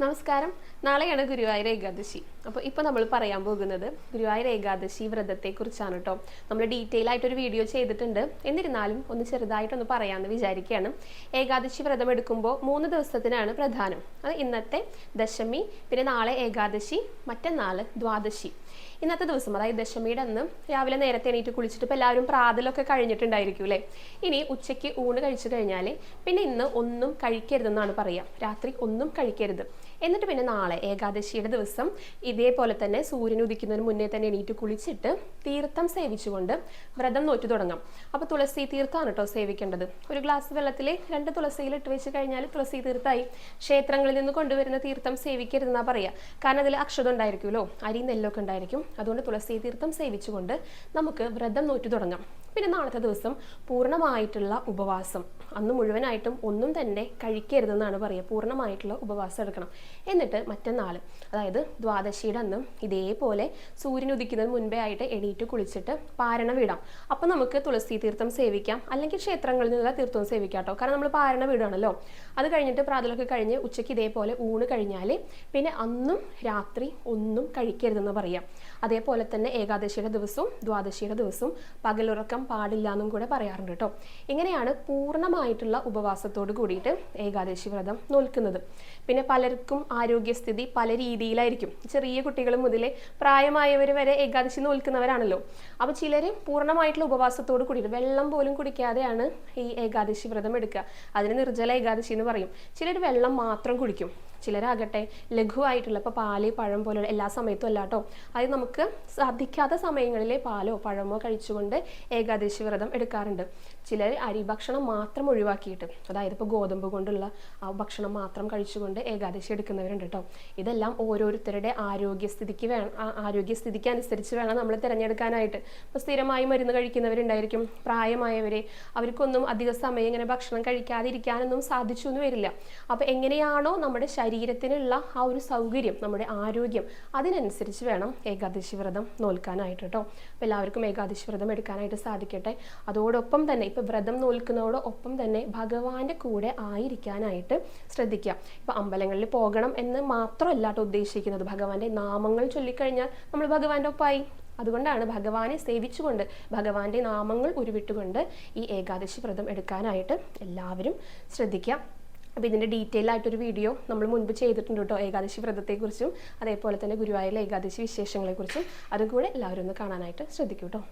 നമസ്കാരം. നാളെയാണ് ഗുരുവായൂർ ഏകാദശി. അപ്പോൾ ഇപ്പോൾ നമ്മൾ പറയാൻ പോകുന്നത് ഗുരുവായൂർ ഏകാദശി വ്രതത്തെക്കുറിച്ചാണ് കേട്ടോ നമ്മൾ ഡീറ്റെയിൽ ആയിട്ടൊരു വീഡിയോ ചെയ്തിട്ടുണ്ട്. എന്നിരുന്നാലും ഒന്ന് ചെറുതായിട്ടൊന്ന് പറയാമെന്ന് വിചാരിക്കുകയാണ് ഏകാദശി വ്രതം എടുക്കുമ്പോൾ മൂന്ന് ദിവസത്തിനാണ് പ്രധാനം. അത് ഇന്നത്തെ ദശമി പിന്നെ നാളെ ഏകാദശി മറ്റന്നാൾ ദ്വാദശി. ഇന്നത്തെ ദിവസം അതായത് ദശമിയുടെ അന്ന് രാവിലെ നേരത്തെ എണീറ്റ് കുളിച്ചിട്ട് ഇപ്പോൾ എല്ലാവരും പ്രാതലൊക്കെ കഴിഞ്ഞിട്ടുണ്ടായിരിക്കും അല്ലേ? ഇനി ഉച്ചയ്ക്ക് ഊണ് കഴിച്ചു കഴിഞ്ഞാൽ പിന്നെ ഇന്ന് ഒന്നും കഴിക്കരുതെന്നാണ് പറയുക രാത്രി ഒന്നും കഴിക്കരുത്. എന്നിട്ട് പിന്നെ നാളെ ഏകാദശിയുടെ ദിവസം ഇതേപോലെ തന്നെ സൂര്യൻ ഉദിക്കുന്നതിന് മുന്നേ തന്നെ എണീറ്റ് കുളിച്ചിട്ട് തീർത്ഥം സേവിച്ചുകൊണ്ട് വ്രതം നോറ്റു തുടങ്ങാം. അപ്പോൾ തുളസി തീർത്ഥമാണ് കേട്ടോ സേവിക്കേണ്ടത്. ഒരു ഗ്ലാസ് വെള്ളത്തിൽ രണ്ട് തുളസിയിൽ ഇട്ട് വെച്ച് കഴിഞ്ഞാൽ തുളസി തീർത്ഥമായി ക്ഷേത്രങ്ങളിൽ നിന്ന് കൊണ്ടുവരുന്ന തീർത്ഥം സേവിക്കരുതെന്നാ പറയുക കാരണം അതിൽ അക്ഷത ഉണ്ടായിരിക്കുമല്ലോ. അരി നെല്ലൊക്കെ ഉണ്ടായിരിക്കും. അതുകൊണ്ട് തുളസി തീർത്ഥം സേവിച്ചുകൊണ്ട് നമുക്ക് വ്രതം നോറ്റു തുടങ്ങാം. പിന്നെ നാളത്തെ ദിവസം പൂർണമായിട്ടുള്ള ഉപവാസം. അന്ന് മുഴുവനായിട്ടും ഒന്നും തന്നെ കഴിക്കരുതെന്നാണ് പറയുക. പൂർണമായിട്ടുള്ള ഉപവാസം എടുക്കണം. എന്നിട്ട് മറ്റന്നാൾ അതായത് ദ്വാദശിയുടെ അന്ന് ഇതേപോലെ സൂര്യൻ ഉദിക്കുന്നതിന് മുൻപേ ആയിട്ട് എണീറ്റ് കുളിച്ചിട്ട് പാരണ വീടാം. അപ്പം നമുക്ക് തുളസി തീർത്ഥം സേവിക്കാം. അല്ലെങ്കിൽ ക്ഷേത്രങ്ങളിൽ നിന്നുള്ള തീർത്ഥവും സേവിക്കാം കേട്ടോ കാരണം നമ്മൾ പാരണ വീടാണല്ലോ അത് കഴിഞ്ഞിട്ട് പ്രാതലൊക്കെ കഴിഞ്ഞ് ഉച്ചയ്ക്ക് ഇതേപോലെ ഊണ് കഴിഞ്ഞാൽ പിന്നെ അന്നും രാത്രി ഒന്നും കഴിക്കരുതെന്ന് പറയാം അതേപോലെ തന്നെ ഏകാദശിയുടെ ദിവസവും ദ്വാദശിയുടെ ദിവസവും പകലുറക്കം പാടില്ല എന്നും കൂടെ പറയാറുണ്ട് കേട്ടോ ഇങ്ങനെയാണ് പൂർണമായിട്ടുള്ള ഉപവാസത്തോട് കൂടിയിട്ട് ഏകാദശി വ്രതം നോൽക്കുന്നത്. പിന്നെ പലർക്കും ആരോഗ്യസ്ഥിതി പല രീതിയിലായിരിക്കും. ചെറിയ കുട്ടികൾ മുതലേ പ്രായമായവർ വരെ ഏകാദശി നോൽക്കുന്നവരാണല്ലോ. അപ്പോൾ ചിലർ പൂർണമായിട്ടുള്ള ഉപവാസത്തോട് കൂടിയിട്ട് വെള്ളം പോലും കുടിക്കാതെയാണ് ഈ ഏകാദശി വ്രതം എടുക്കുക. അതിന് നിർജല ഏകാദശി എന്ന് പറയും. ചിലർ വെള്ളം മാത്രം കുടിക്കും. ചിലരാകട്ടെ ലഘുവായിട്ടുള്ള ഇപ്പോൾ പാൽ പഴം പോലെ എല്ലാ സമയത്തും അല്ല കേട്ടോ അത് നമുക്ക് സാധിക്കാത്ത സമയങ്ങളിലെ പാലോ പഴമോ കഴിച്ചുകൊണ്ട് ഏകാദശി വ്രതം എടുക്കാറുണ്ട്. ചിലർ അരി ഭക്ഷണം മാത്രം ഒഴിവാക്കിയിട്ട് അതായത് ഇപ്പോൾ ഗോതമ്പ് കൊണ്ടുള്ള ആ ഭക്ഷണം മാത്രം കഴിച്ചുകൊണ്ട് ഏകാദശി എടുക്കുന്നവരുണ്ട് കേട്ടോ ഇതെല്ലാം ഓരോരുത്തരുടെ ആരോഗ്യസ്ഥിതിക്ക് വേണം ആരോഗ്യസ്ഥിതിക്ക് അനുസരിച്ച് വേണം നമ്മൾ തിരഞ്ഞെടുക്കാനായിട്ട്. ഇപ്പോൾ സ്ഥിരമായി മരുന്ന് കഴിക്കുന്നവരുണ്ടായിരിക്കും പ്രായമായവരെ അവർക്കൊന്നും അധിക സമയം ഇങ്ങനെ ഭക്ഷണം കഴിക്കാതിരിക്കാനൊന്നും സാധിച്ചു എന്ന് വരില്ല. അപ്പോൾ എങ്ങനെയാണോ നമ്മുടെ ശരീരത്തിനുള്ള ആ ഒരു സൗകര്യം നമ്മുടെ ആരോഗ്യം അതിനനുസരിച്ച് വേണം ഏകാദശി വ്രതം നോൽക്കാനായിട്ട് കേട്ടോ അപ്പോൾ എല്ലാവർക്കും ഏകാദശി വ്രതം എടുക്കാനായിട്ട് സാധിക്കട്ടെ. അതോടൊപ്പം തന്നെ ഇപ്പോൾ വ്രതം നോൽക്കുന്നതോടൊപ്പം തന്നെ ഭഗവാന്റെ കൂടെ ആയിരിക്കാനായിട്ട് ശ്രദ്ധിക്കുക. ഇപ്പോൾ അമ്പലങ്ങളിൽ പോകണം എന്ന് മാത്രമല്ല കേട്ടോ ഉദ്ദേശിക്കുന്നത്. ഭഗവാന്റെ നാമങ്ങൾ ചൊല്ലിക്കഴിഞ്ഞാൽ നമ്മൾ ഭഗവാന്റെ ഒപ്പമായി അതുകൊണ്ടാണ് ഭഗവാനെ സേവിച്ചുകൊണ്ട് ഭഗവാന്റെ നാമങ്ങൾ ഉരുവിട്ടുകൊണ്ട് ഈ ഏകാദശി വ്രതം എടുക്കാനായിട്ട് എല്ലാവരും ശ്രദ്ധിക്കുക. അപ്പോൾ ഇതിന്റെ ഡീറ്റെയിൽ ആയിട്ടൊരു വീഡിയോ നമ്മൾ മുൻപ് ചെയ്തിട്ടുണ്ട് കേട്ടോ ഏകാദശി വ്രതത്തെക്കുറിച്ചും അതേപോലെ തന്നെ ഗുരുവായൂരിലെ ഏകാദശി വിശേഷങ്ങളെക്കുറിച്ചും. അതും കൂടെ എല്ലാവരും ഒന്ന് കാണാനായിട്ട് ശ്രദ്ധിക്കൂ കേട്ടോ.